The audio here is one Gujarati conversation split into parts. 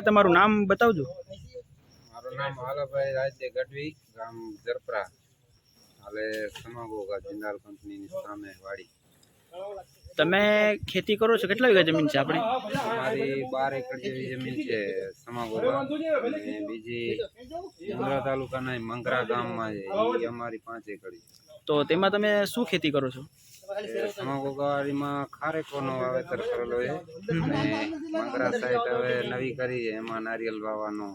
તમારું નામ બતાવજો. મારું નામ હાલાભાઈ રાજ્ય ગઢવી ગામ જરપરા. હાલે સમાગોગા જિંદાલ કંપનીની સામે વાડી. તમે ખેતી કરો છો? કેટલા વીઘા જમીન છે આપણે? મારી બાર એકર જેવી જમીન છે સમાગોગા અને બીજી મુંદ્રા તાલુકાના મંગરા ગામમાં છે એ અમારી પાંચ એકર તો તેમાં તમે શું ખેતી કરો છો? એ સમાગોગા વાડીમાં ખારેકોનો વાવેતર કરેલો છે. અને મંગરા સાઈડ હવે નવી કરી છે એમાં નારિયેલ વાવવાનો.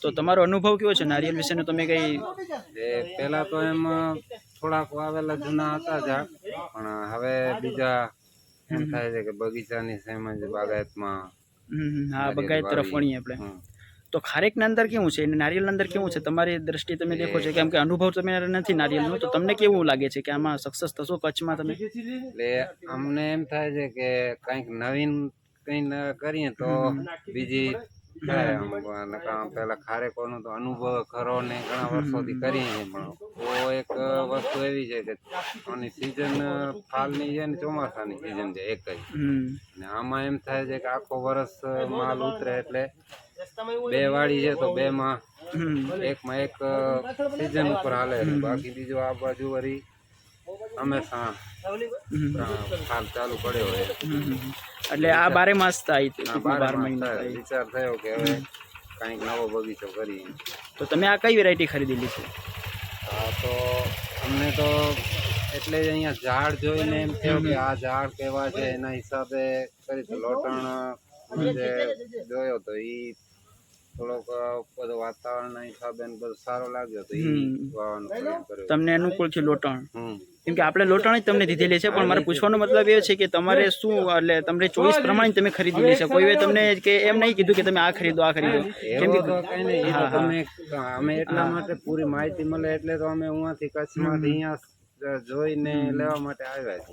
તો તમારો અનુભવ કેવો છે? નારિયેલ વિશેનો તમે કઈ પહેલા તો એમ થોડાક વાવેલા જૂના હતા ઝાડ પણ હવે બીજા એમ થાય છે કે બગીચાની સેમ જ બાગાયતમાં હા બગાયત તરફ વણીએ આપણે. તો ખારેકના અંદર કેવું છે? અને નારિયેલના અંદર કેવું છે? તમારી દ્રષ્ટિએ તમે દેખો છો કેમ કે અનુભવ તમે નથી નારિયેલનો તો તમને કેવું લાગે છે કે આમાં સક્સેસ થશો કચ્છમાં તમે? એટલે અમને એમ થાય છે કે કંઈક નવીન કંઈ કરીએ તો બીજી પેલા ખારેકોનો તો અનુભવ ખરો ને ઘણા વર્ષોથી કરીએ પણ ઓ એક વસ્તુ એવી છે કે આની સિઝન ફાલની છે ને ચોમાસાની સિઝન છે એક જ. હમ. ને આમાં એમ થાય છે કે આખો વર્ષ માલ ઉતરે એટલે બે વાળી છે તો બે માં એકમાં એક સિઝન ઉપર હાલે બાકી બીજું આ બાજુ વળી હંમેશા હમ. હાલ ચાલુ પડ્યો હોય. એટલે આ બારે માસ થાય બાર મહિના વિચાર થયો કે હવે કંઈક નવો બગીચો કરી તો તમે આ કઈ વેરાયટી ખરીદેલી છે? આ તો અમને તો એટલે અહીંયા ઝાડ જોઈને એમ થયો કે આ ઝાડ કેવા છે એના હિસાબે કરી લોટણ જોયો તો ઈ થોડોક બધો વાતાવરણના હિસાબે બધો સારો લાગ્યો તો તમને અનુકૂળ છે લોટણ? કેમ કે આપણે લોટણ જ તમને દીધેલી છે પણ મારે પૂછવાનો મતલબ એ છે કે તમારે શું એટલે તમને ચોઈસ પ્રમાણે તમે ખરીદેલી છે. કોઈ તમને કે એમ નહીં કીધું કે તમે આ ખરીદો આ ખરીદો. કેમ કે કઈ નહીં ઈ અમે એટલા માટે પૂરી માહિતી મળે એટલે તો અમે ઉયાથી કચ્છમાંથી અહીંયા જોઈને લેવા માટે આવ્યા છે.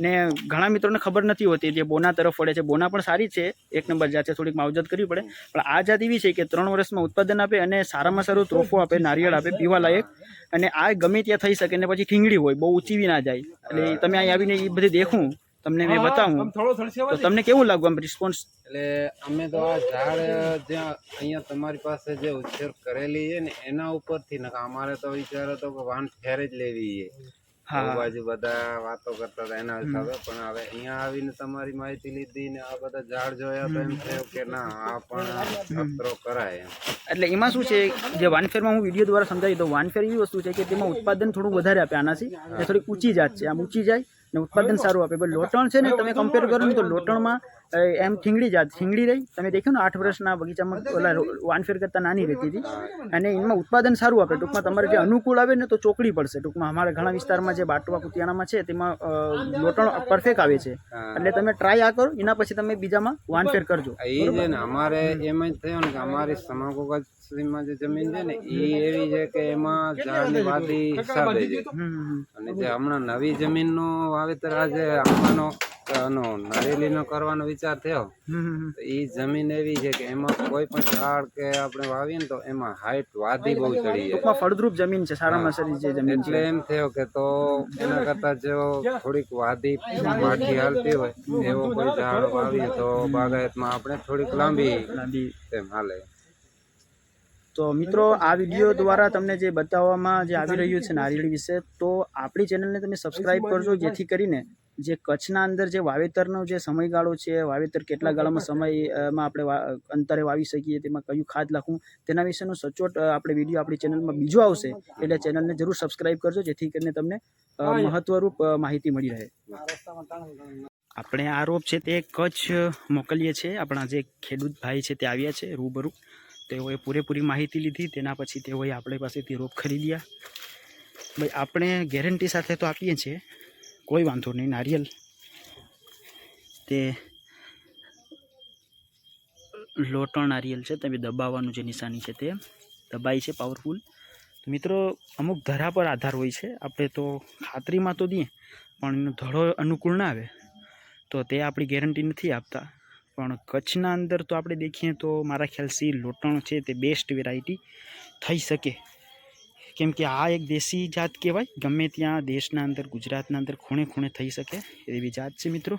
ને ઘણા મિત્રોને ખબર નથી હોતી જે બોના તરફ વળે છે. બોના પણ સારી છે. એક નંબર જાત છે. થોડીક માવજત કરવી પડે. પણ આ જાત એવી છે કે ત્રણ વર્ષમાં ઉત્પાદન આપે અને સારામાં સારું ત્રોફો આપે નારિયેળ આપે પીવા લાયક. અને આ ગમે ત્યાં થઈ શકે ને પછી ઠીંગડી હોય બહુ ઊંચી બી ના જાય. એટલે તમે અહીં આવીને એ બધી દેખું. તમને મેં બતાવું. તો તમને કેવું લાગુ આમ રિસ્પોન્સ એટલે અમે તો આ ઝાડ જ્યાં અહીંયા તમારી પાસે જે ઉછેર કરેલી છે ને એના ઉપરથી નકા અમારે તો વિચાર હતો કે વાન ફેર જ લેવી છે. હા. બાજુ બધા વાતો કરતા હતા એના હિસાબે પણ હવે અહીંયા આવીને તમારી માહિતી લીધી ને આ બધા ઝાડ જોયા તો એમ થયું કે ના આ પણ ખતરો કરાય એટલે એમાં શું છે જે વાનફેરમાં હું વીડિયો દ્વારા સમજાવી દઉં વાનફેર એવી વસ્તુ છે કે તેમાં ઉત્પાદન થોડું વધારે આપે આનાથી એ થોડીક ઊંચી જાત છે. આમ ઊંચી જાય ને ઉત્પાદન સારું આપે. પણ લોટણ છે ને તમે કમ્પેર કરો ને તો લોટણમાં એમ ઠીંગડી જાત ઠીંગડી રહી. તમે દેખ્યું ને આઠ વર્ષના બગીચામાં ઓલા વાનફેર કરતાં નાની રહેતી હતી. અને એમાં ઉત્પાદન સારું આપે. ટૂંકમાં તમારે જે અનુકૂળ આવે ને તો ચોકડી પડશે. ટૂંકમાં અમારા ઘણા વિસ્તારમાં જે બાટવા કુતિયાણામાં છે તેમાં લોટણ પરફેક્ટ આવે છે. એટલે તમે ટ્રાય આ કરો એના પછી તમે બીજામાં વાનફેર કરજો. એ છે ને અમારે એમ જ થયો ને કે અમારી સમાગોગમાં જે જમીન છે ને એ એવી છે કે એમાં ઝાડની વાદી હિસાબે છે. અને જે હમણાં નવી જમીનનું વાવેતર આજે આંબાનો આનો નારિયેલીનો કરવાનો વિચાર થયો. તો એ જમીન એવી છે કે એમાં કોઈ પણ ઝાડ કે આપણે વાવીએ ને તો એમાં હાઈટ વાદી બહુ ચડી જાય. ફળદ્રુપ જમીન છે સારામાં સારી જે જમીન એટલે એમ થયો કે તો એના કરતા જો થોડીક વાદી માઠી હાલતી હોય એવો કોઈ ઝાડ વાવીએ તો બાગાયતમાં આપણે થોડીક લાંબી લાંબી. એમ હાલે. તો મિત્રો આ વીડિયો દ્વારા તમને જે બતાવવામાં જે આવી રહ્યું છે નારિયેળી વિશે તો આપણી ચેનલને તમે સબસ્ક્રાઈબ કરજો જેથી કરીને જે કચ્છના અંદર જે વાવેતરનો જે સમયગાળો છે વાવેતર કેટલા ગાળામાં સમયમાં આપણે અંતરે વાવી શકીએ તેમાં કયું ખાદ નાખવું તેના વિશેનો સચોટ આપણે વીડિયો આપણી ચેનલમાં બીજો આવશે એટલે ચેનલને જરૂર સબસ્ક્રાઇબ કરજો જેથી કરીને તમને મહત્વરૂપ માહિતી મળી રહે. આપણે આ રોપ છે તે કચ્છ મોકલીએ છીએ. આપણા જે ખેડૂત ભાઈ છે તે આવ્યા છે રૂબરૂ. તેઓએ પૂરેપૂરી માહિતી લીધી તેના પછી તેઓએ આપણી પાસેથી રોપ ખરીદ્યા. ભાઈ આપણે ગેરંટી સાથે તો આપીએ છીએ કોઈ વાંધો નહીં, નારિયેલ. તે લોટણ નારિયેલ છે, તમે દબાવવાનું જે નિશાની છે તે દબાઈ છે પાવરફુલ તો મિત્રો, અમુક ધરા પર આધાર હોય છે. આપણે તો ખાતરીમાં તો દઈએ, પણ એનો ધડો અનુકૂળ ના આવે. તો તે આપણી ગેરંટી નથી આપતા. પણ કચ્છના અંદર તો આપણે દેખીએ તો મારા ખ્યાલથી લોટણ છે તે બેસ્ટ વેરાયટી થઈ શકે. કેમ કે આ એક દેશી જાત કહેવાય. ગમે ત્યાં દેશના અંદર, ગુજરાતના અંદર ખૂણે ખૂણે થઈ શકે એવી જાત છે મિત્રો.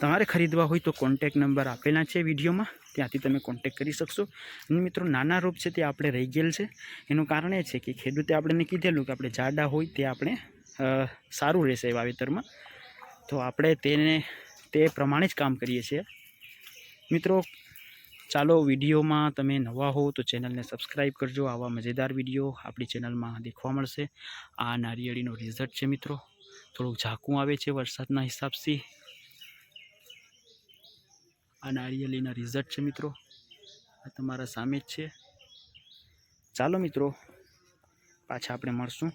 તમારે ખરીદવા હોય તો કોન્ટેક નંબર આપેલા છે વિડીયોમાં. ત્યાંથી તમે કોન્ટેક કરી શકશો. અને મિત્રો, નાના રોપ છે તે આપણે રહી ગયેલ છે. એનું કારણ એ છે કે ખેડૂતે આપણને કીધેલું કે આપણે જાડા હોય તે આપણે સારું રહેશે વાવેતરમાં. તો આપણે તેને, તે પ્રમાણે જ કામ કરીએ છીએ. મિત્રો ચાલો વિડીયોમાં તમે નવા હો તો ચેનલને સબસ્ક્રાઈબ કરજો. આવા મજેદાર વીડિયો આપણી ચેનલમાં દેખવા મળશે. આ નારિયેળીનો રિઝલ્ટ છે મિત્રો. થોડુંક ઝાંકું આવે છે વરસાદના હિસાબથી. આ નારિયેળીના રિઝલ્ટ છે મિત્રો. આ તમારા સામે જ છે. ચાલો મિત્રો, પાછા આપણે મળશું.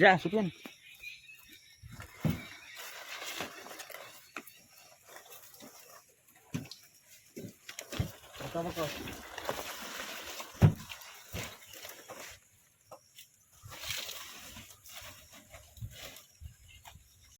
જા સુપિયન બકા બકા